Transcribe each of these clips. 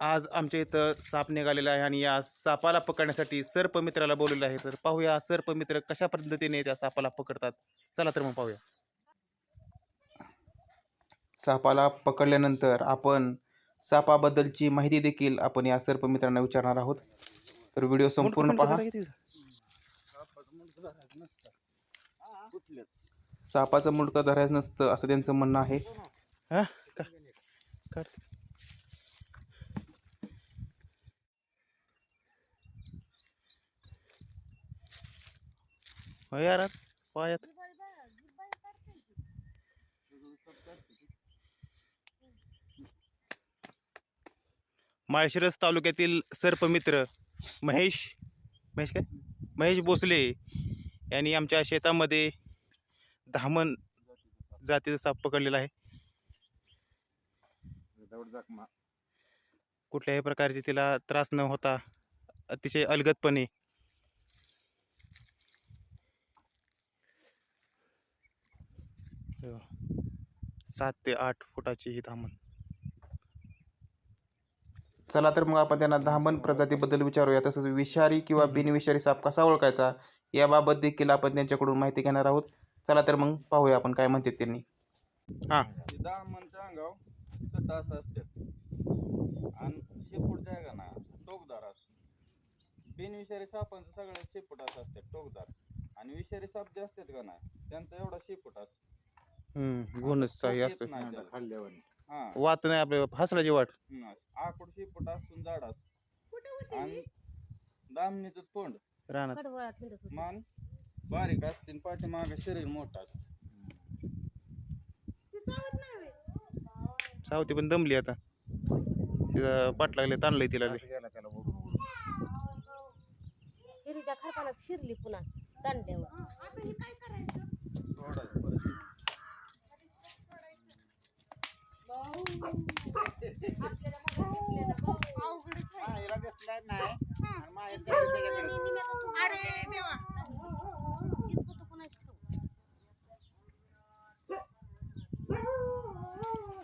आज आमच्या इथं साप निघालेला आहे आणि या सापाला पकडण्यासाठी सर्पमित्राला बोललेलं आहे. तर पाहूया हा सर्पमित्र कशा पद्धतीने त्या सापाला पकडतात. चला तर मग पाहूया. सापाला पकडल्यानंतर आपण सापाबद्दलची माहिती देखील आपण या सर्पमित्रांना विचारणार आहोत. तर व्हिडिओ संपूर्ण पहा. सापाचं मुंडकं धरायचं नसतं असं त्यांचं म्हणणं आहे. हो का- कर. होय यार पायात माळशिरस तालुक्यातील सर्पमित्र महेश महेश काय महेश भोसले यांनी आमच्या शेतामध्ये धामण जातीचा साप पकडलेला आहे कुठल्याही प्रकारचे तिला त्रास न होता अतिशय अलगदपणे हे बघा. सात ते आठ फुटाची ही धामण. चला तर मग आपण त्यांना धामण प्रजातीबद्दल विचारूया. तसंच विषारी किंवा बिनविषारी साप कसा ओळखायचा याबाबत देखील आपण त्यांच्याकडून माहिती घेणार आहोत. चला तर मग पाहूया आपण काय म्हणतात त्यांनी. हां. दामनच्या अंगाव असं असतात आणि शेपूट जे आहे का ना टोकदार असतो. बिनविषारी सापांचं सगळ्यात शेपूट असं असतात टोकदार. आणि विषारी साप जे असतात का ना त्यांचा एवढा शेपूट असतो. हम्म, गुणच काही येत असतं नाही त्याला. हा. वात नाही आपल्या हसराची वाट. हम्म. आकुड शेपूट असतो जाड असतो. आणि दामणीचं तोंड. कडवळात होती. मान बारीक असते आणि पाठीमागं शरीर मोठं असतं. सावती पण दमली आता. तिला पाठ लागले ताणलंय तिला लय. हिरीच्या खरपानात शिरली पुन्हा दांड्यावर.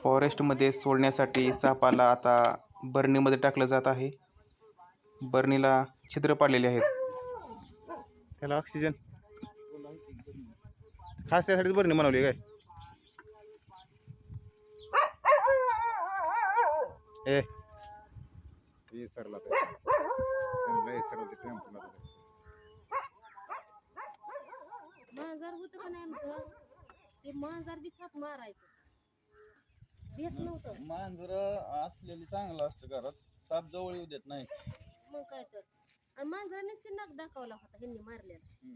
फॉरेस्टमध्ये सोडण्यासाठी सापाला आता बर्नीमध्ये टाकलं जात आहे. बर्नीला छिद्र पाडलेले आहेत. त्याला ऑक्सिजन खास त्यासाठीच बर्नी बनवली काय? ए मांजर होत का नाही आमचं? ते मांजर बी साप मारायचं. भेट नव्हतं. मांजर असलेली चांगलं असतं घरात. साप जवळ येऊ देत नाही. मग काय तर. आणि मांजरानेच ते नाक दाखवला होता ह्यांनी मारलेला.